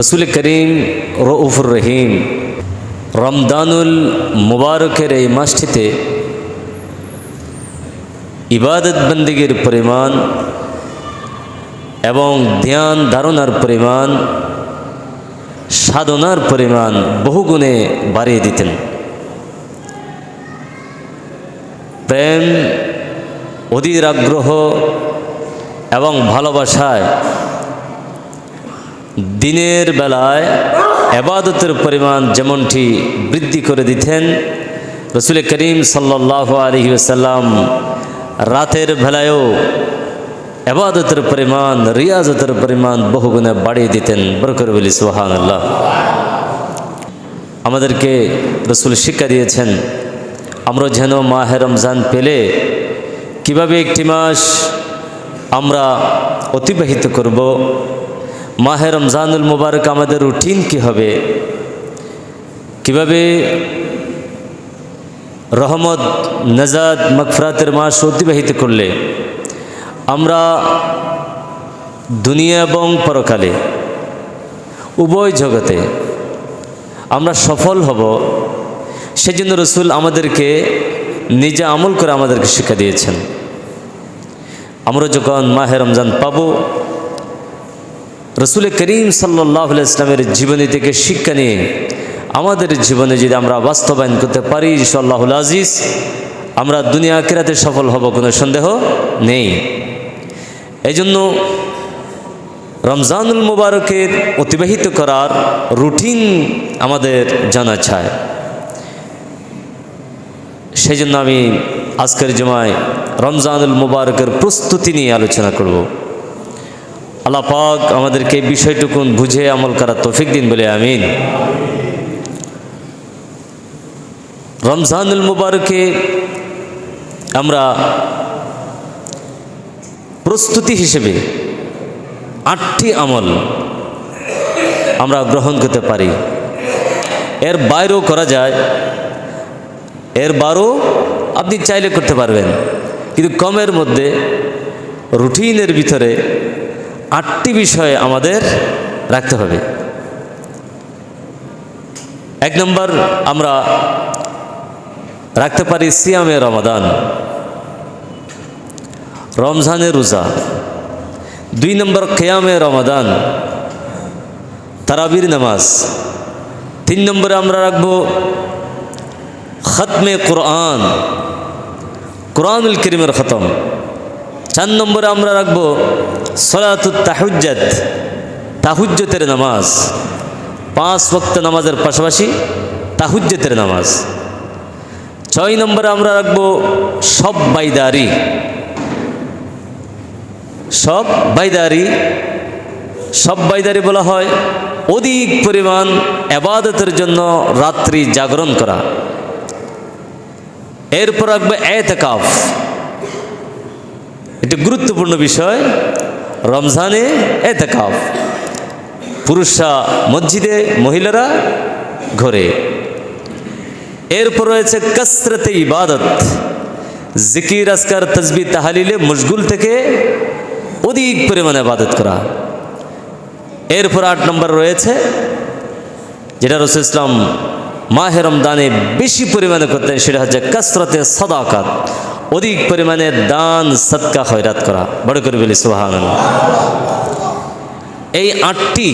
রসুল করিম রউফুর রহিম রমদানুল মুবারকের এই মাসটিতে ইবাদত বন্দিগির পরিমাণ এবং ধ্যান ধারণার পরিমাণ, সাধনার পরিমাণ বহুগুণে বাড়িয়ে দিতেন। প্রেম, অধীর আগ্রহ এবং ভালোবাসায় দিনের বেলায় এবাদতের পরিমাণ যেমনটি বৃদ্ধি করে দিতেন, রসুল করিম সাল্লাহ আলহি সাল্লাম রাতের বেলায়ও এবাদতের পরিমাণ, রিয়াজতের পরিমাণ বহুগুণে বাড়িয়ে দিতেন। বরকর বলি সোহান আল্লাহ আমাদেরকে রসুল শিক্ষা দিয়েছেন, আমরা যেন মাহে রমজান পেলে কীভাবে একটি মাস আমরা অতিবাহিত করব মাহে রমজানুল মুবারক আমাদের রুটিন কি হবে? কীভাবে রহমত নজাদ মকফরাতের মাস অতিবাহিত করলে আমরা দুনিয়া এবং পরকালে, উভয় জগতে আমরা সফল হব, সেজন্য রসুল আমাদেরকে নিজে আমল করে আমাদেরকে শিক্ষা দিয়েছেন। আমরা যখন মাহে রমজান পাবো রসুল করিম সাল্লাহ ইসলামের জীবনী থেকে শিক্ষা নিয়ে আমাদের জীবনে যদি আমরা বাস্তবায়ন করতে পারি ইনশাল্লাহুল আজিজ আমরা দুনিয়া কেরাতে সফল হব কোনো সন্দেহ নেই। এই জন্য রমজানুল মুবারকের অতিবাহিত করার রুটিন আমাদের জানা চায় সেই জন্য আমি আজকের জমায় রমজানুল মুবারকের প্রস্তুতি নিয়ে আলোচনা করব। আল্লাহ পাক আমাদেরকে এই বিষয়টুকুন বুঝে আমল করার তৌফিক দিন বলে আমিন। রমজানুল মুবারকে আমরা প্রস্তুতি হিসেবে আটটি আমল আমরা গ্রহণ করতে পারি। এর বাইরেও করা যায়, এর বারও আপনি চাইলে করতে পারবেন। কিন্তু কমের মধ্যে রুটিনের ভিতরে আটটি বিষয় আমাদের রাখতে হবে। এক নম্বর, আমরা রাখতে পারি সিয়ামে রমাদান রমজানের রোজা। দুই নম্বর, কেয়ামে রমাদান, তারাবির নামাজ। তিন নম্বরে আমরা রাখব খতমে কোরআন, কোরআনুল করিমের খতম। চার নম্বরে আমরা রাখব সলাতুত তাহুজ্জাত, তাহুজ্জতের নামাজ। পাঁচ ওয়াক্ত নামাজের পাশাপাশি তাহুজ্জতের নামাজ। ছয় নম্বরে আমরা রাখব সব বাইদারি। সব বাইদারি সব বাইদারি বলা হয় অধিক পরিমাণ আবাদতের জন্য রাত্রি জাগরণ করা। এরপর রাখবে এতেকাফ। এটি গুরুত্বপূর্ণ বিষয়, রমজানে এতেকাফ। পুরুষরা মসজিদে, মহিলারা ঘরে। এরপর রয়েছে কসরতে ইবাদত। জিকির আসকার তসবি তাহালিলে মশগুল থেকে অধিক পরিমাণে আবাদত করা। এরপর আট নম্বর রয়েছে, যেটা রসুল ইসলাম মাহে রমদানে বেশি পরিমাণে করতেন, সেটা হচ্ছে কসরতে সদাকাত। অধিক পরিমাণে দান সৎকা খয়রাত করা। বড় করে বলি সোহান এই আটটি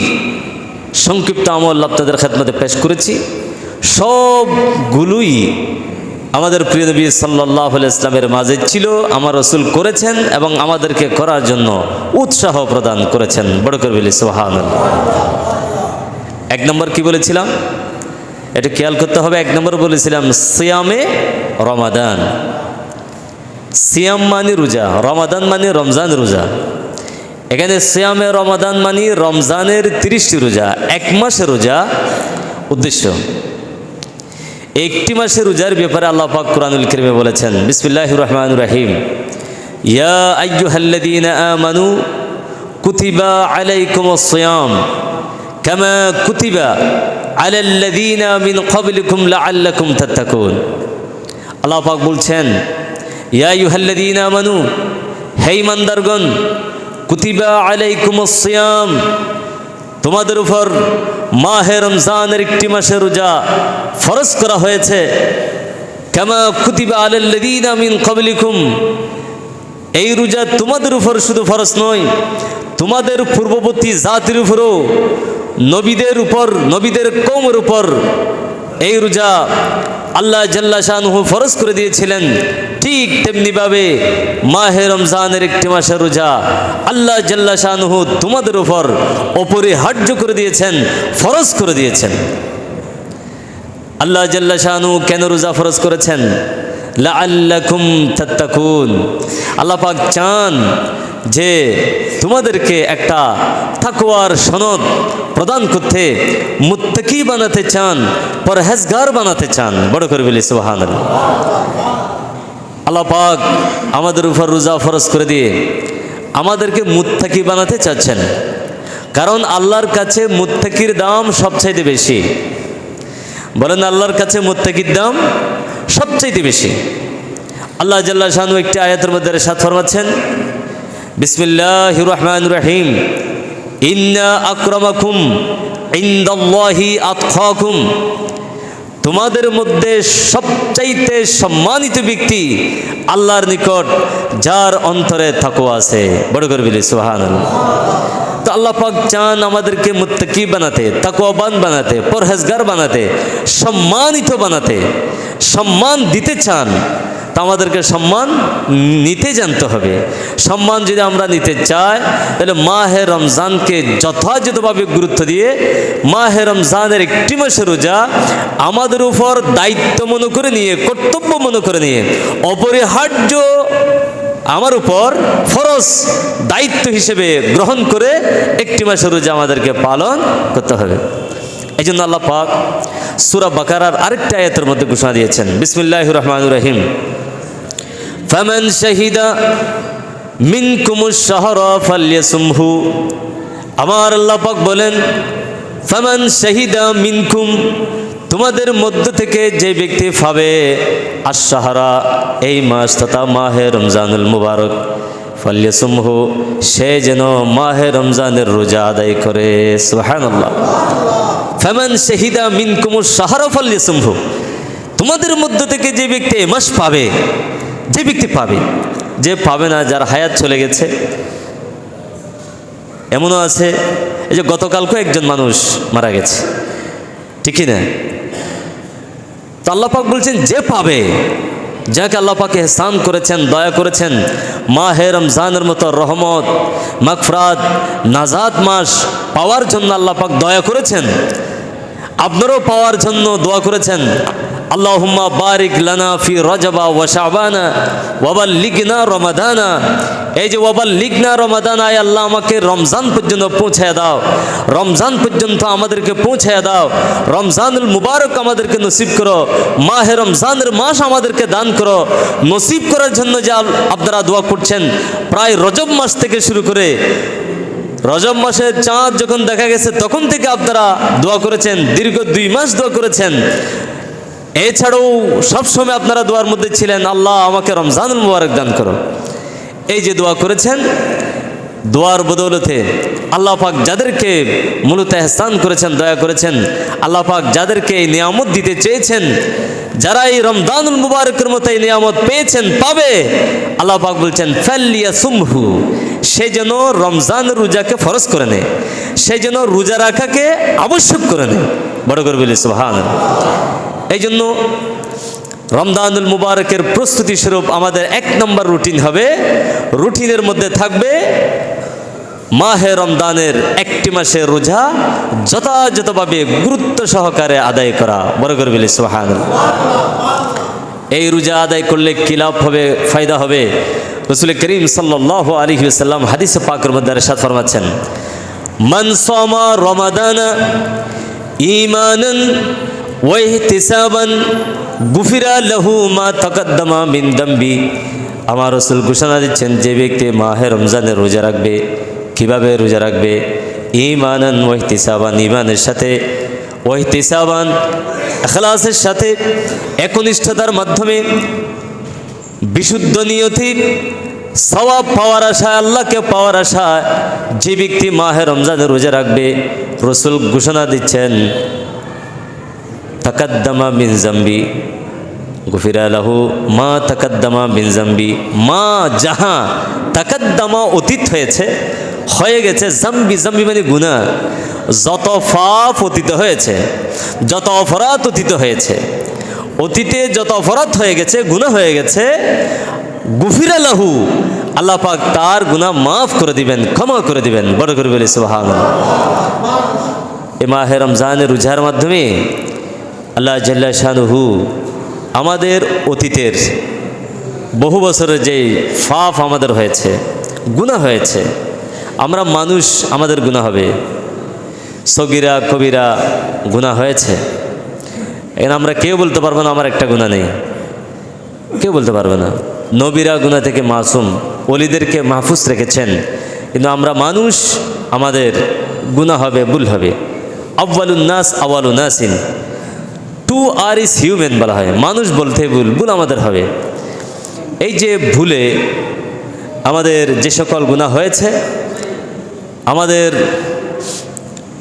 সংক্ষিপ্ত আমল আপনাদের খেদমতে পেশ করেছি। সবগুলোই আমাদের প্রিয় নবী সাল্লাহ ইসলামের মাঝে ছিল, আমার রসুল করেছেন এবং আমাদেরকে করার জন্য উৎসাহ প্রদান করেছেন। বড় করে বলি সোহান এক নম্বর কি বলেছিলাম? এটা খেয়াল করতে হবে, এক নম্বর বলেছিলাম, সিয়ামে রমাদান। সিয়াম মানে রোজা, রমাদান মানে রমজান রোজা। এখানে সিয়ামে রমাদান মানে রমজানের তিরিশটি রোজা, এক মাসের রোজা উদ্দেশ্য। একটি মাসে রোজার ব্যাপারে আল্লাহ পাক কোরআনুল করিমে বলেছেন বিসমিল্লাহ রহমান রাহিম। ইয়া আইয়ুহাল্লাযীনা আমানু কুতিবা আলাইকুমুস সিয়াম, কামা কুতিবা আলাল্লাযীনা মিন বলছেন, ইয়া কুতিবা তোমাদের উপর মাহে রমজানের একটি মাসের রোজা ফরজ করা হয়েছে। কেমা কুতিবা আলাল্লাযীনা এই রোজা তোমাদের উপর শুধু ফরজ নয়, তোমাদের পূর্ববর্তী জাতির উপরও নবীদের উপর, নবীদের কৌমের উপর এই রোজা আল্লাহ জাল্লা শাহনুহু ফরজ করে দিয়েছিলেন। ঠিক তেমনিভাবে মাহে রমজানের একটি মাসের রোজা আল্লাহ জাল্লা শাহনুহু তোমাদের উপর অপরিহার্য করে দিয়েছেন, ফরজ করে দিয়েছেন। আল্লাহ জাল্লা শাহানু কেন রোজা ফরজ করেছেন? লাআল্লাকুম তাত্তাকুন। আল্লাহ পাক চান যে তোমাদেরকে একটা তাকওয়ার সনদ প্রদান করতে মুত্তাকি বানাতে চান, পরহেজগার বানাতে চান। বড় করে বলি, সুবহানাল্লাহ। আল্লাহ পাক আমাদের উপর রোজা ফরজ করে দিয়ে আমাদেরকে মুত্তাকি বানাতে চাচ্ছেন। কারণ আল্লাহর কাছে মুত্তাকির দাম সবচাইতে বেশি। বলেন, আল্লাহর কাছে মুত্তাকির দাম সবচাইতে বেশি। আল্লাহ জাল্লাহ শাহানু একটি আয়াতের মধ্যে সাত ফরমাচ্ছেন বিসমিল্লাহ রহমান রহিম। ইন্না আক্রমাকুম ইন্দাল্লাহি আতখাকুম। তোমাদের মধ্যে সবচাইতে সম্মানিত ব্যক্তি আল্লাহর নিকট, যার অন্তরে থাকো আছে। বড় করে বলি সুহান তো আল্লাহ পাক চান আমাদেরকে মুত্তাকি বানাতে, তাকওয়াবান বানাতে, পরহেজগার বানাতে, সম্মানিত বানাতে, সম্মান দিতে চান। তা আমাদেরকে সম্মান নিতে জানতে হবে। সম্মান যদি আমরা নিতে চাই, তাহলে মাহে রমজানকে যথাযথভাবে গুরুত্ব দিয়ে মাহে রমজানের একটি মাসে রোজা আমাদের উপর দায়িত্ব মনে করে নিয়ে, কর্তব্য মনে করে নিয়ে, অপরিহার্য আমার উপর ফরজ দায়িত্ব হিসেবে গ্রহণ করে একটি মাসের রোজা আমাদেরকে পালন করতে হবে। এই জন্য আল্লাহ পাক সুরা বাকারার আরেকটা আয়াতের মধ্যে ঘোষণা দিয়েছেন। বিসমিল্লাহ রহমান রহিম। ফামান শাহিদা মিনকুমুশ শাহরা ফালিয়াসুমহু আমার আল্লাহ পাক বলেন, ফামান শাহিদা মিনকুম, তোমাদের মধ্য থেকে যে ব্যক্তি পাবে আশাহারা এই মাস তথা মাহে রমজানুল মুবারক ফালিয়াসুমহু সে যেন মাহে রমজানের রোজা আদায় করে, সুবহানাল্লাহ। ফামান শাহিদা মিনকুমুশ শাহরা ফালিয়াসুমহু তোমাদের মধ্য থেকে যে ব্যক্তি এ মাস পাবে যে ব্যক্তি পাবে, যে পাবে না, যার হায়াত চলে গেছে। এমনও আছে, এই যে গতকালকেও একজন মানুষ মারা গেছে। ঠিকই না? তো আল্লাপাক বলছেন, যে পাবে, যাকে আল্লাপাকে হেসান করেছেন, দয়া করেছেন মা হে রমজানের মতো রহমত মাকফরাত নাজাদ মাস পাওয়ার জন্য আল্লাপাক দয়া করেছেন, আপনারও পাওয়ার জন্য দোয়া করেছেন লানা ফি রজবা ওয়া শাবানা ওয়াবাল লিগনা রমাদানা। এই যে ওয়াবাল লিগনা রমাদানা, আয় আল্লাহ আমাকে রমজান পর্যন্ত পৌঁছায় দাও। রমজান পর্যন্ত আমাদেরকে পৌঁছায় দাও। রমজানুল মুবারক আমাদেরকে নসিব করো। মাহে রমজানের মাস আমাদেরকে দান করো। নসিব করার জন্য যে আপনারা দোয়া করছেন, প্রায় রজব মাস থেকে শুরু করে রজব মাসের চাঁদ যখন দেখা গেছে, তখন থেকে আপনারা দোয়া করেছেন, দীর্ঘ দুই মাস দোয়া করেছেন। এছাড়াও সবসময় আপনারা দোয়ার মধ্যে ছিলেন, আল্লাহ আমাকে রমজানুল মুবারক দান করো। এই যে দোয়া করেছেন, দোয়ার বদৌলতে আল্লাহ পাক যাদেরকে মূলত এহসান করেছেন, দয়া করেছেন, আল্লাহ পাক যাদেরকে এই নিয়ামত দিতে চেয়েছেন, যারা এই রমজানুল মুবারকের মতো এই নিয়ামত পেয়েছেন, পাবে। আল্লাহ পাক বলছেন ফ্যালিয়া সুমহু সে যেন রমজান রোজাকে ফরজ করে নেয়, সে যেন রোজা রাখাকে আবশ্যক করে নেয়। বড় করে বলি সুবহান এই জন্য রমদানুল মুবারকের প্রস্তুতি স্বরূপ আমাদের এক নম্বর রুটিন হবে, রুটিনের মধ্যে থাকবে মাহে রমদানের একটি মাসের রোজা যথাযথভাবে গুরুত্ব সহকারে আদায় করা। বড় করে বলি সোহান এই রোজা আদায় করলে কি লাভ হবে, ফায়দা হবে? রসুল করিম সাল্লাহ আলী সাল্লাম হাদিসে পাকের মধ্যে সাত ফরমাচ্ছেন, মান সমা রমাদানা ইমানান ওয়াইহতিসাবান গুফিরা লাহু মা তাকাদ্দামা মিন দাম্বি। আমার রসুল ঘোষণা দিচ্ছেন, যে ব্যক্তি মাহে রমজানে রোজা রাখবে, কীভাবে রোজা রাখবে? ইমানান ওয়াইহতিসাবান ইমানের সাথে। ওয়াইহতিসাবান এখলাসের সাথে, একনিষ্ঠতার মাধ্যমে। বিশুদ্ধ নিয়তি, সওয়াব পাওয়ার আশায়, আল্লাহকে পাওয়ার আশায় যে ব্যক্তি মাহে রমজানে রোজা রাখবে, রসুল ঘোষণা দিচ্ছেন তাকাদ্দামা মিন জাম্বি। গুফিরা লাহু মা তাকাদ্দামা মিন জাম্বি। মা যাহা তাকাদ্দামা অতীত হয়েছে, হয়ে গেছে জাম্বি। জাম্বি মানে গুণা যত ফাপ অতীত হয়েছে, যত অপরাধ অতীত হয়েছে, অতীতে যত অপরাধ হয়ে গেছে গুণা হয়ে গেছে গুফিরা লাহু আল্লাহ পাক তার গুণা মাফ করে দিবেন, ক্ষমা করে দিবেন। বড় করে বলে সুবাহান এ মাহে রমজানের রোজার মাধ্যমে আল্লাহ জাল্লা শাহু আমাদের অতীতের বহু বছরের যে ফাফ আমাদের হয়েছে গুণা হয়েছে, আমরা মানুষ আমাদের গুণা হবে। সগিরা, কবিরা গুণা হয়েছে। এখানে আমরা কেউ বলতে পারব না আমার একটা গুণা নেই। কেউ বলতে পারবে না। নবীরা গুণা থেকে মাসুম অলিদেরকে মাহফুজ রেখেছেন। কিন্তু আমরা মানুষ আমাদের গুণা হবে, ভুল হবে। আব্বালুন্নাস আওয়ালুন্নাসিন টু আর ইস হিউম্যান বলা হয়। মানুষ বলতে ভুল ভুল আমাদের হবে। এই যে ভুলে আমাদের যে সকল গুণা হয়েছে, আমাদের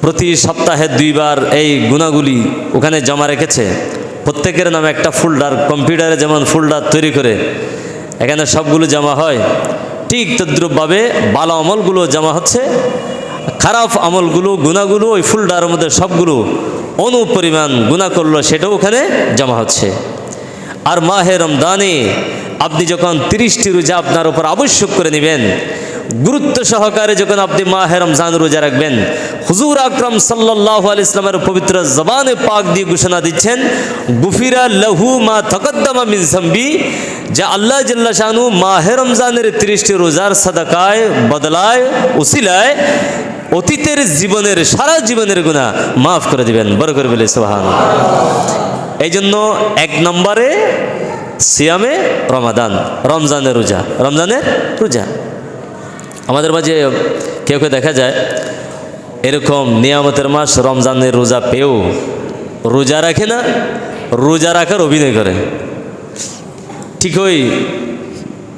প্রতি সপ্তাহে দুইবার এই গুণাগুলি ওখানে জমা রেখেছে। প্রত্যেকের নামে একটা ফোল্ডার কম্পিউটারে যেমন ফোল্ডার তৈরি করে, এখানে সবগুলো জমা হয়। ঠিক তদ্রুপভাবে ভালো আমলগুলো জমা হচ্ছে, খারাপ আমলগুলো গুণাগুলো ওই ফোল্ডারের মধ্যে সবগুলো অনুপরিমাণ গুণা করল, সেটাও ওখানে জমা হচ্ছে। আর মাহে রমদানে আপনি যখন তিরিশটি রোজা আপনার উপর আবশ্যক করে নেবেন, গুরুত্ব সহকারে যখন আপনি মাহে রমজান রোজা রাখবেন, হুজুর আকরম সাল্লাহ আল ইসলামের পবিত্র জবানে পাক দিয়ে ঘোষণা দিচ্ছেন, গুফিরা লহু মা তকদ্দমা মিন জম্বি যা আল্লাহ জাল্লা শানু মাহে রমজানের তিরিশটি রোজার সাদাকায়, বদলায়, উসিলায় অতীতের জীবনের, সারা জীবনের গুণা মাফ করে দিবেন বড় করে বলে সোহান এই জন্য এক নম্বরে সিয়ামে রমাদান, রমজানের রোজা রমজানের রোজা। আমাদের মাঝে কেউ কেউ দেখা যায়, এরকম নিয়ামতের মাস রমজানের রোজা পেয়েও রোজা রাখে না, রোজা রাখার অভিনয় করে। ঠিক ওই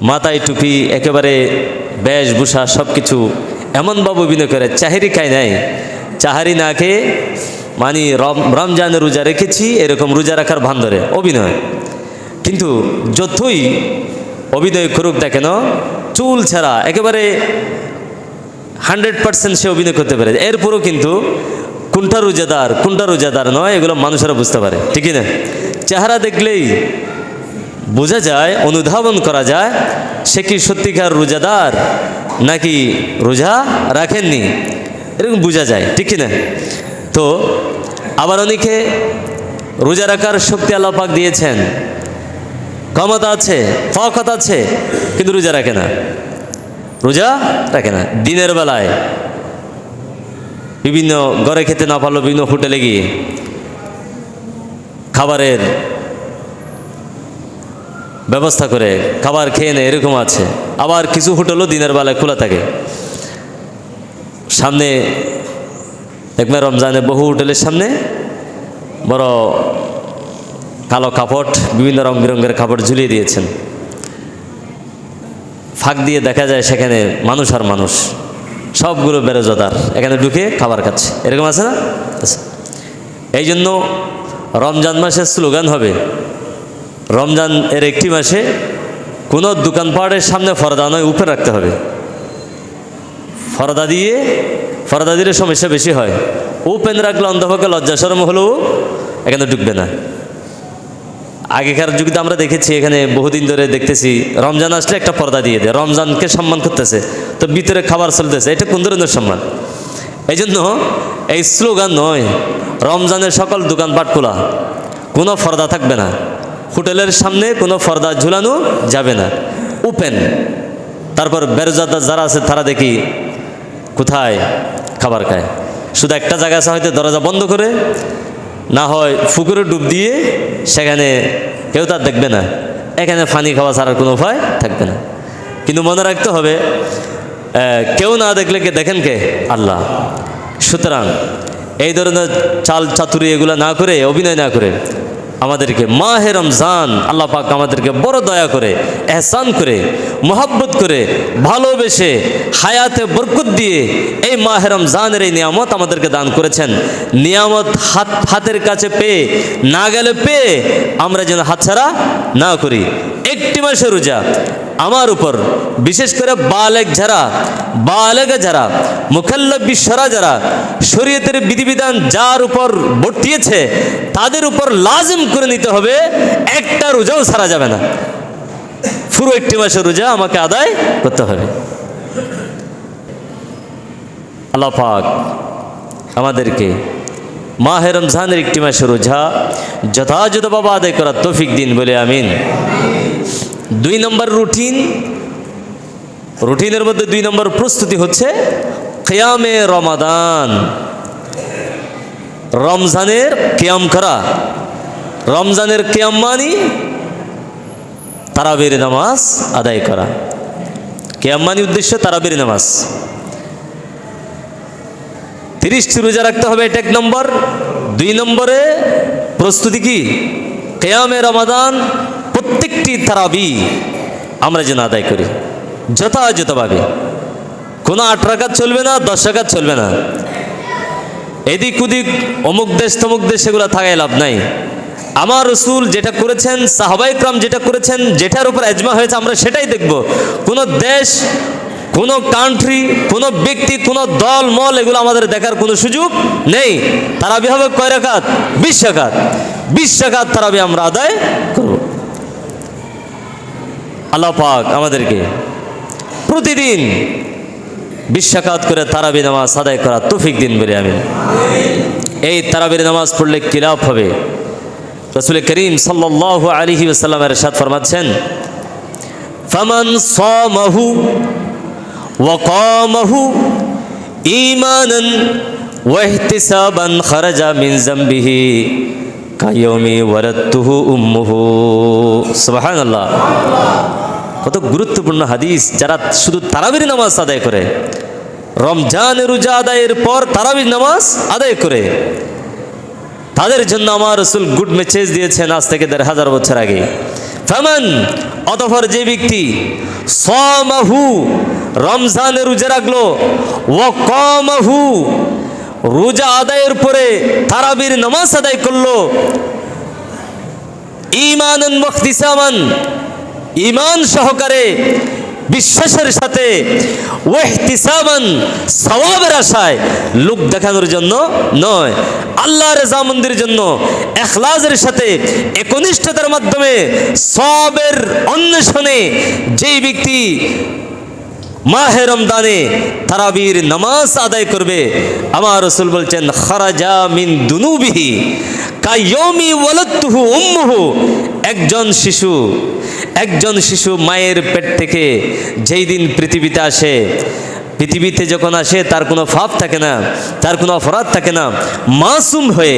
মাথায় টুপি, একেবারে বেশভূষা সব কিছু এমনভাবে অভিনয় করে, চাহারি খায় নাই। চাহারি না খেয়ে মানে রম রমজানের রোজা রেখেছি, এরকম রোজা রাখার ভান ধরে অভিনয়। কিন্তু যতই অভিনয় করুক না কেন, চুল ছাড়া একেবারে হান্ড্রেড পার্সেন্ট সে অভিনয় করতে পারে। এরপরও কিন্তু কোনটা রোজাদার কোনটা রোজাদার নয়, এগুলো মানুষেরা বুঝতে পারে। ঠিকই না? চেহারা দেখলেই বোঝা যায়, অনুধাবন করা যায়, সে কি সত্যিকার রোজাদার নাকি রোজা রাখেননি? এরকম বোঝা যায়, ঠিক না তো আবার অনেকে রোজা রাখার শক্তি আল্লাপাক দিয়েছেন। ক্ষমতা আছে ফকত আছে, কিন্তু রোজা রাখে না। রোজা রাখে না। দিনের বেলায় বিভিন্ন ঘরে খেতে না পারল বিভিন্ন হোটেলে গিয়ে খাবারের ব্যবস্থা করে খাবার খেয়ে নেয় এরকম আছে। আবার কিছু হোটেলও দিনের বেলায় খোলা থাকে। সামনে দেখবেন রমজানে বহু হোটেলের সামনে বড় কালো কাপড়, বিভিন্ন রং বেরঙের কাপড় ঝুলিয়ে দিয়েছেন। ফাঁক দিয়ে দেখা যায় সেখানে মানুষ আর মানুষ। সবগুলো বেরোজদার এখানে ঢুকে খাবার খাচ্ছে। এরকম আছে না? এই জন্য রমজান মাসের স্লোগান হবে রমজান এর একটি মাসে কোনো দোকানপাটের সামনে ফরদা নয়, উপরে রাখতে হবে। ফরদা দিয়ে, ফরদা দিলে সমস্যা বেশি হয়। ওপেন রাখলে অন্ধপক্ষে লজ্জাসরম হলেও এখানে ঢুকবে না। আগেকার যুগে আমরা দেখেছি, এখানে বহুদিন ধরে দেখতেছি, রমজান আসলে একটা পর্দা দিয়ে দেয়। রমজানকে সম্মান করতেছে। তো ভিতরে খাবার চলতেছে। এটা কোন ধরনের সম্মান? এই জন্য এই স্লোগান নয়, রমজানের সকল দোকানপাট খোলা। কোনো ফর্দা থাকবে না। হোটেলের সামনে কোনো ফর্দা ঝুলানো যাবে না। ওপেন। তারপর বেরোজাদার যারা আছে তারা দেখি, কোথায় খাবার খায়? শুধু একটা জায়গা আছে, হয়তো দরজা বন্ধ করে, না হয় পুকুরে ডুব দিয়ে সেখানে কেউ তার দেখবে না। এখানে পানি খাওয়া ছাড়ার কোনো উপায় থাকবে না। কিন্তু মনে রাখতে হবে কেউ না দেখলে কে দেখেন কে? আল্লাহ। সুতরাং এই ধরনের চাল চাতুরি এগুলো না করে, অভিনয় না করে আমাদেরকে মাহে রমজান, আল্লাহ পাক আমাদেরকে বড় দয়া করে, এহসান করে, মোহাব্বত করে, ভালোবেসে, হায়াতে বরকত দিয়ে এই মাহে রমজানের এই নিয়ামত আমাদেরকে দান করেছেন। নিয়ামত হাত, হাতের কাছে পেয়ে, না গেলে পেয়ে আমরা যেন হাতছাড়া না করি। একটি মাসে রোজা আমার উপর, বিশেষ করে বালেক যারা বালেগা যারা মুখাল্লব যারা, শরীয়তের বিধিবিধান যার উপর বর্তিয়েছে, তাদের উপর লাজিম করে নিতে হবে, একটা রোজাও ছাড়া যাবে না। পুরো একটি মাসের রোজা আমাকে আদায় করতে হবে। আল্লাহ পাক আমাদেরকে মাহে রমজানের একটি মাসের রোজা যথাযথভাবে আদায় করার তৌফিক দিন বলে আমিন। দুই নম্বর রুটিন, রুটিনের মধ্যে দুই নম্বর প্রস্তুতি হচ্ছে কেয়ামে রমাদান। রমজানের কেয়াম করা। রমজানের কেয়াম মানি তারাবির নামাজ আদায় করা। কেয়াম মানি উদ্দেশ্য তারাবির নামাজ। তিরিশটি রোজা রাখতে হবে, এটা এক নম্বর। দুই নম্বরে প্রস্তুতি কি? কেয়ামে রমাদান প্রত্যেকটি তারাবি আমরা যেন আদায় করি। যথাযথভাবে। কোনো আট রাখাত চলবে না, দশ রাখাত চলবে না। এদিক ওদিক, অমুক দেশ তমুক দেশ সেগুলো থাকায় লাভ নাই। আমার রসুল যেটা করেছেন সাহাবাইকরাম যেটা করেছেন, যেটার উপর এজমা হয়েছে, আমরা সেটাই দেখব। কোনো দেশ, কোনো কান্ট্রি কোনো ব্যক্তি, কোনো দল মল এগুলো আমাদের দেখার কোনো সুযোগ নেই। তারাবি হবে কয় রাকাত? বিশ রাকাত। বিশ রাকাত তারাবি আমরা আদায় করব। আল্লাহ পাক আমাদেরকে প্রতিদিন বিশ্বাকাত করে তারাবি নামাজ আদায় করা তৌফিক দিন বলে আমি এই তারাবির নামাজ পড়লে কি লাভ হবে? রসুল করিম সাল্লাহ আলিহি ওসাল্লামের সাথ ফরমাচ্ছেন, ফামান সামাহু ওয়াকামাহু ঈমানান ওয়াহতিসাবান খারাজা মিন যামবিহি কায়মি ওয়ারাতুহু উম্মুহু। সুবহানাল্লাহ। কত গুরুত্বপূর্ণ হাদিস যারা শুধু তারাবির নামাজ আদায় করে। রমজান রোজা আদায়ের পর তারাবির নামাজ আদায় করে। তাদের জন্য আমার রসুল গুড মেসেজ দিয়েছেন আজ থেকে দেড় হাজার বছর আগে। ফামান অতফর যে ব্যক্তি সমাহু রমজানে রোজা রাখল ও কমাহু রোজা আদায়ের পরে তারাবির নামাজ আদায় করল। ইমানন মখতিসামান ইমান সহকারে বিশ্বাসের সাথে ওয়েহতিসামান সওয়াবের আশায় লোক দেখানোর জন্য নয়। আল্লাহর জামন্দির জন্য এখলাজের সাথে একনিষ্ঠতার মাধ্যমে সবের অন্বেষণে যেই ব্যক্তি মাহে রমদানে তারাবির নামাজ আদায় করবে, আমার রসুল বলছেন, খারাজা মিন দুনুবিহি কায়মি ওয়ালাতুহু উম্মুহু। একজন শিশু একজন শিশু মায়ের পেট থেকে যেই দিন পৃথিবীতে আসে, পৃথিবীতে যখন আসে তার কোনো ফাপ থাকে না, তার কোনো অপরাধ থাকে না, মাসুম হয়ে,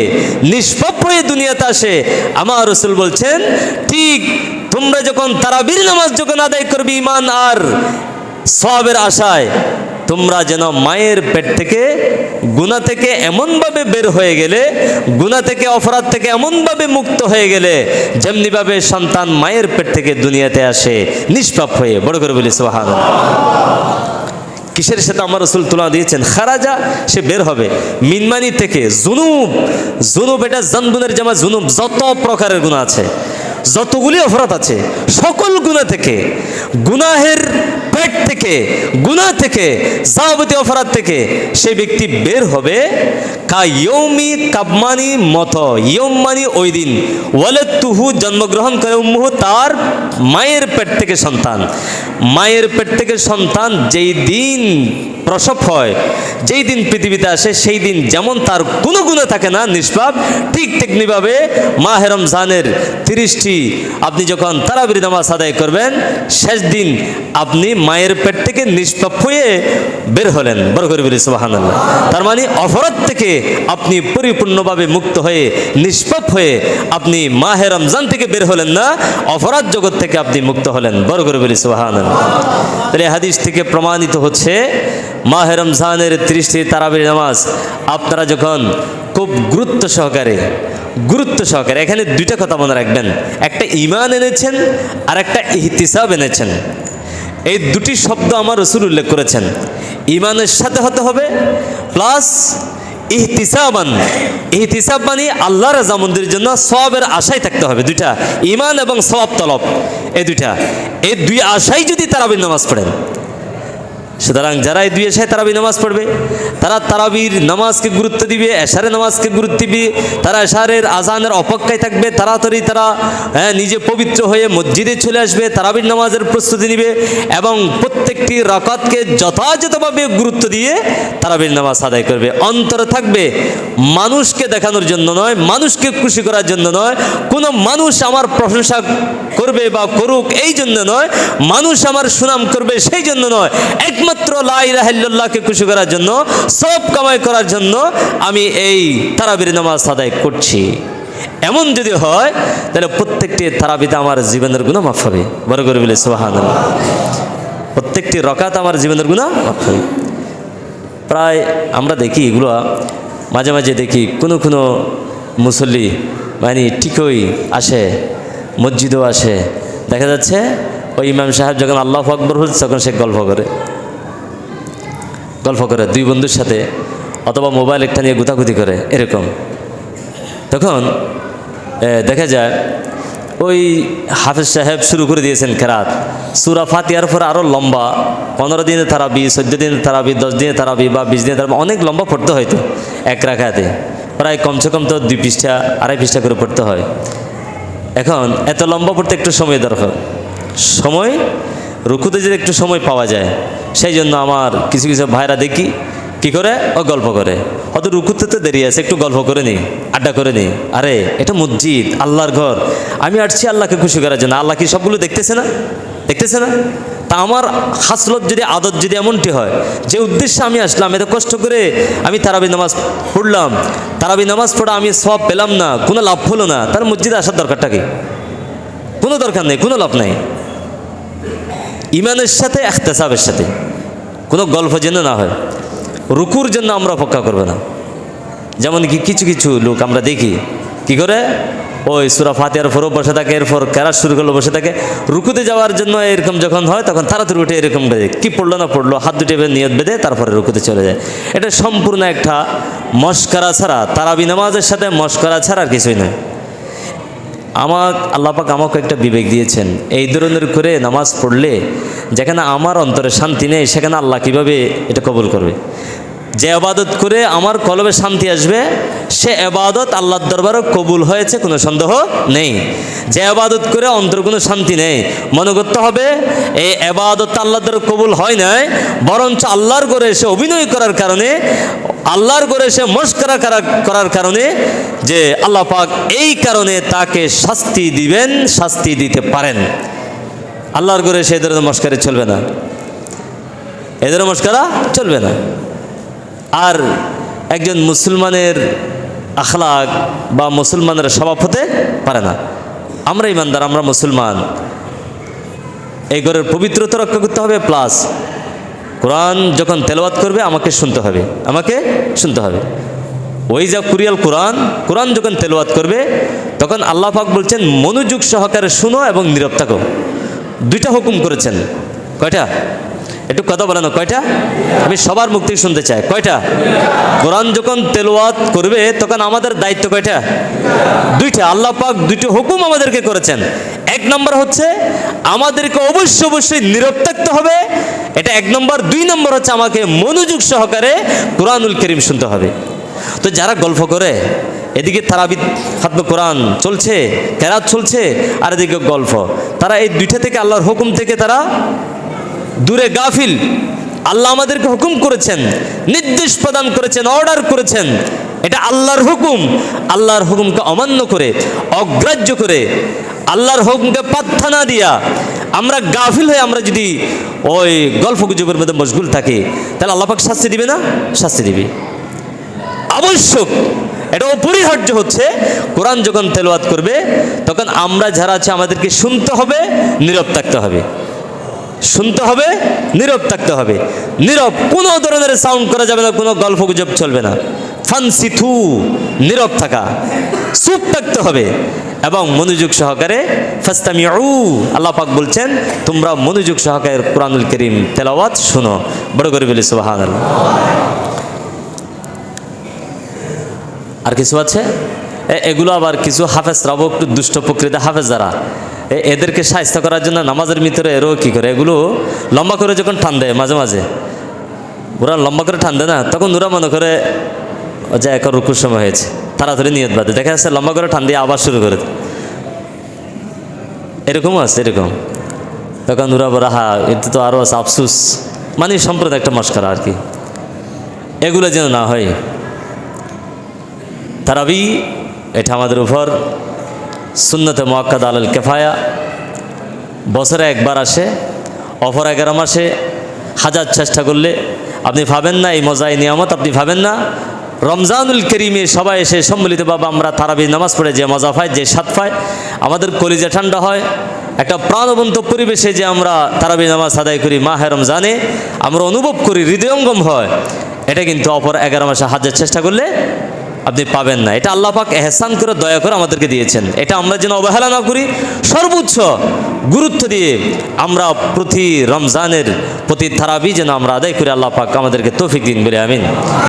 নিষ্পাপ হয়ে দুনিয়াতে আসে। আমার রসুল বলছেন, ঠিক তোমরা যখন তারাবির নামাজ যখন আদায় করবে ইমান আর সবের আশায়, তোমরা যেন মায়ের পেট থেকে গুণা থেকে এমনভাবে বের হয়ে গেলে গুণা থেকে, অপরাধ থেকে এমনভাবে মুক্ত হয়ে গেলে, যেমনিভাবে সন্তান মায়ের পেট থেকে দুনিয়াতে আসে, নিষ্পাপ হয়ে, বড় করে বলি সোহান কিসের সাথে আমার রসুল তুলা দিয়েছেন? খারাজা, সে বের হবে। মিনমানি থেকে, জুনুব জুনুব এটা জনগুনের জামা, জুনুব, যত প্রকারের গুণা আছে। যতগুলি অপরাধ আছে, সকল গুণা থেকে, গুনাহের পেট থেকে, গুণা থেকে, যাবতীয় অপরাধ থেকে সে ব্যক্তি বের হবে। কা ইয়ৌমি কাবমানি মত ইয়ম মানি ওই দিন। ওয়ালে তুহু জন্মগ্রহণ করে উম্মুহু তার মায়ের পেট থেকে সন্তান। মায়ের পেট থেকে সন্তান যেই দিন প্রসব হয়, যেই দিন পৃথিবীতে আসে, সেই দিন যেমন তার কোনো গুণে থাকে না, নিষ্পাপ, ঠিক তেমনিভাবে মাহে রমজানের তিরিশটি আপনি যখন তারাবির নামাজ আদায় করবেন, শেষ দিন আপনি মায়ের পেট থেকে নিষ্পাপ হয়ে বের হলেন। বড় করে বলি সুবাহান তার মানে অপরাধ থেকে আপনি পরিপূর্ণভাবে মুক্ত হয়ে, নিষ্পাপ হয়ে আপনি মাহে রমজান থেকে বের হলেন না অপরাধ জগৎ থেকে আপনি মুক্ত হলেন। বড় করে বলি সুবাহান তাহলে হাদিস থেকে প্রমাণিত হচ্ছে, মাহে রমজানের ত্রিশটি তারাবির নামাজ আপনারা যখন খুব গুরুত্ব সহকারে গুরুত্ব সহকারে। এখানে দুইটা কথা মনে রাখবেন। একটা ইমান এনেছেন আর একটা ইহতিসাব এনেছেন। এই দুটি শব্দ আমার রসুল উল্লেখ করেছেন। ইমানের সাথে হতে হবে, প্লাস ইহতিসাবান। ইহতিসাব মানে আল্লাহ রাজামন্দির জন্য সবের আশায় থাকতে হবে। দুইটা ইমান এবং সব তলব এই দুইটা। এই দুই আশাই যদি তারাবির নামাজ পড়েন সুতরাং যারা এই দুই এশায় তারাবি নামাজ পড়বে তারা তারাবির নামাজকে গুরুত্ব দিবে এশারের নামাজকে গুরুত্ব দিবে তারা এশারের আজানের অপেক্ষায় থাকবে তাড়াতাড়ি তারা হ্যাঁ, নিজে পবিত্র হয়ে মসজিদে চলে আসবে তারাবির নামাজের প্রস্তুতি নিবে এবং প্রত্যেকটি রাকাতকে যথাযথভাবে গুরুত্ব দিয়ে তারাবির নামাজ আদায় করবে। অন্তরে থাকবে মানুষকে দেখানোর জন্য নয় মানুষকে খুশি করার জন্য নয় কোনো মানুষ আমার প্রশংসা করবে বা করুক এই জন্য নয় মানুষ আমার সুনাম করবে সেই জন্য নয় একমাত্র লাইরাহিল্লাহকে খুশি করার জন্য সব কামাই করার জন্য আমি এই তারাবির নামাজ আদায় করছি। এমন যদি হয়, তাহলে প্রত্যেকটি তারাবিতে আমার জীবনের গুণ মাফ হবে। বড় করে বলে সোহান প্রত্যেকটি রকাত আমার জীবনের গুণা মাফ হবে। প্রায় আমরা দেখি এগুলো, মাঝে মাঝে দেখি কোনো কোনো মুসল্লি মানে ঠিকই আসে, মসজিদও আসে। দেখা যাচ্ছে, ওই ইমাম সাহেব যখন আল্লাহ আকবর হচ্ছে, তখন সে গল্প করে। গল্প করে দুই বন্ধুর সাথে অথবা মোবাইল একটা নিয়ে গুতাগুতি করে, এরকম। তখন দেখা যায়, ওই হাফেজ সাহেব শুরু করে দিয়েছেন খেরাত। সুরা ফাতিয়ার পর আরও লম্বা, পনেরো দিনে তারাবি, চোদ্দ দিনে তারাবি, দশ দিনে তারাবি বা বিশ দিনে তারাবি, অনেক লম্বা পড়তে হয়তো এক রাখাতে। প্রায় কমসে কম তো দুই পৃষ্ঠা, আড়াই পৃষ্ঠা করে পড়তে হয়। এখন, এত লম্বা পড়তে একটু সময় দরকার। সময় রুকুতে যদি একটু সময় পাওয়া যায় সেই জন্য আমার কিছু কিছু ভাইরা দেখি, কি করে? ও গল্প করে। হয়তো রুকুতে তো দেরি আছে, একটু গল্প করে নি আড্ডা করে নি আরে, এটা মসজিদ, আল্লাহর ঘর। আমি আসছি আল্লাহকে খুশি করার জন্য। আল্লাহ কি সবগুলো দেখতেছে না? দেখতেছে না? তা আমার হাসলত যদি, আদত যদি এমনটি হয়, যে উদ্দেশ্যে আমি আসলাম, এত কষ্ট করে আমি তারাবি নামাজ পড়লাম, তারাবি নামাজ পড়া আমি সব পেলাম না, কোনো লাভ হলো না, তার মসজিদে আসার দরকারটা কি? কোনো দরকার নেই, কোনো লাভ নাই। ইমানের সাথে, এখতেসাবের সাথে। কোনো গল্প যেন না হয়। রুকুর জন্য আমরা অপেক্ষা করব না। যেমন কি কিছু কিছু লোক আমরা দেখি। কি করে? ওই সুরা ফাতিয়ার ফরও বসে থাকে, এরপর ক্যারাস শুরু করল, বসে থাকে। রুকুতে যাওয়ার জন্য এরকম যখন হয়, তখন তাড়াতাড়ি উঠে এরকম করে কি পড়ল না পড়ল, হাত দুটি নিয়ত বেঁধে, তারপরে রুকুতে চলে যায়। এটা সম্পূর্ণ একটা মস্করা ছাড়া, তারাবি নামাজের সাথে মস্করা ছাড়া আর কিছুই নয়। আমার আল্লাপাক আমাকে একটা বিবেক দিয়েছেন। এই ধরনের করে নামাজ পড়লে যেখানে আমার অন্তরে শান্তি নেই, সেখানে আল্লাহ কীভাবে এটা কবুল করবে? যে আবাদত করে আমার কলবে শান্তি আসবে, সে আবাদত আল্লাহর দরবারও কবুল হয়েছে, কোনো সন্দেহ নেই। যে আবাদত করে অন্তর কোনো শান্তি নেই, মনে করতে হবে এই আবাদত আল্লাহর দ্বারা কবুল হয় নাই, বরঞ্চ আল্লাহর করে সে অভিনয় করার কারণে আল্লাহর করে সে মস্করা করা- করার কারণে যে আল্লাহ পাক এই কারণে তাকে শাস্তি দিবেন, শাস্তি দিতে পারেন। আল্লাহর করে সে ধরনের মস্কারে চলবে না। এদের মস্কারা চলবে না। আর একজন মুসলমানের আখলাক বা মুসলমানের স্বভাব হতে পারে না। আমরা ইমানদার, আমরা মুসলমান। এই ঘরের পবিত্রতা রক্ষা করতে হবে, প্লাস কোরআন যখন তেলাওয়াত করবে, আমাকে শুনতে হবে। আমাকে শুনতে হবে। ওই যা কুরিয়াল কোরআন কোরআন যখন তেলাওয়াত করবে, তখন আল্লাহ পাক বলছেন, মনোযোগ সহকারে শুনো এবং নীরব থাকো। দুইটা হুকুম করেছেন। কয়টা? একটু কথা বলে না কয়টা? আমি সবার মুক্তি শুনতে চাই। কয়টা? কোরআন যখন তেলাওয়াত করবে, তখন আমাদের দায়িত্ব কয়টা? দুইটা। আল্লাহ পাক দুইটা হুকুম আমাদেরকে করেছেন। এক নম্বর হচ্ছে, আমাদেরকে অবশ্যই অবশ্যই নীরব থাকতে হবে। এটা এক নম্বর। দুই নম্বর হচ্ছে, আমাকে মনোযোগ সহকারে কোরআনুল করিম শুনতে হবে। তো যারা গল্প করে, এদিকে তারাবি খাদ্য কোরআন চলছে, কেরাত চলছে, আর এদিকে গল্প। তারা এই দুইটা থেকে আল্লাহর হুকুম থেকে তারা দূরে গাফিল। আল্লাহ আমাদেরকে হুকুম করেছেন, নির্দেশ প্রদান করেছেন অর্ডার করেছেন। এটা আল্লাহর হুকুম। আল্লাহর হুকুমকে অমান্য করে, অগ্রাহ্য করে, আল্লাহর হুকুমকে পাত্তা না দিয়া আমরা গাফিল হয়ে আমরা যদি ওই গল্প গুজবের মধ্যে মশগুল থাকি, তাহলে আল্লাহ পাক শাস্তি দিবে না? শাস্তি দিবে। আবশ্যক। এটা অপরিহার্য হচ্ছে, কোরআন যখন তেলোয়াত করবে, তখন আমরা যারা আছে আমাদেরকে শুনতে হবে, নীরব থাকতে হবে। শুনতে হবে, নীরব থাকতে হবে। নীরব কোনো ধরনের সাউন্ড করা যাবে না, কোনো গল্প গুজব চলবে না। ফানসিথু নীরব থাকা। চুপ থাকতে হবে এবং মনোযোগ সহকারে ফাস্তামি আল্লাহ পাক বলছেন, তোমরা মনোযোগ সহকারে কোরআনুল করিম তেলাওয়াত শুনো। বড় করে বলি সুবাহান আর কিছু আছে? এগুলো আবার কিছু হাফেজরাও একটু দুষ্ট প্রকৃতি হাফেজ যারা। এদেরকে সাহায্য করার জন্য নামাজের ভিতরে এরও কী করে? এগুলো লম্বা করে যখন টান দেয় মাঝে মাঝে, ওরা লম্বা করে টান দেয় না, তখন ওরা মনে করে যে এক রুকুর সময় হয়েছে, তাড়াতাড়ি নিয়ত বাদে দেখা যাচ্ছে লম্বা করে টান দিয়ে আবার শুরু করে এরকমও আছে, এরকম। তখন ওরা বলে, হা, এতে তো আরও আছে, আফসুস। মানে সম্প্রদায় একটা মস্করা আর কি। এগুলো যেন না হয়। তারাবি, এটা আমাদের উপর সুন্নতে মোয়াক্কাদ আল কেফায়া। বছরে একবার আসে, অপর এগারো মাসে হাজার চেষ্টা করলে, আপনি ভাবেন না, এই মজাই নিয়ামত, আপনি ভাবেন না। রমজানুল করিমে সবাই এসে সম্মিলিত বাবা আমরা তারাবি নামাজ পড়ে যে মজা পাই যে স্বাদ পাই আমাদের কলিজা ঠান্ডা হয়, একটা প্রাণবন্ত পরিবেশে যে আমরা তারাবি নামাজ আদায় করি মাহে রমজানে, আমরা অনুভব করি হৃদয়ঙ্গম হয়। এটা কিন্তু অপর এগারো মাসে হাজার চেষ্টা করলে আপনি পাবেন না। এটা আল্লাহ পাক এহসান করে, দয়া করে আমাদেরকে দিয়েছেন। এটা আমরা যেন অবহেলা না করি, সর্বোচ্চ গুরুত্ব দিয়ে আমরা প্রতি রমজানের প্রতি থারাবি যেন আমরা আদায় করি। আল্লাহ পাক আমাদেরকে তৌফিক দিন বলে, আমিন।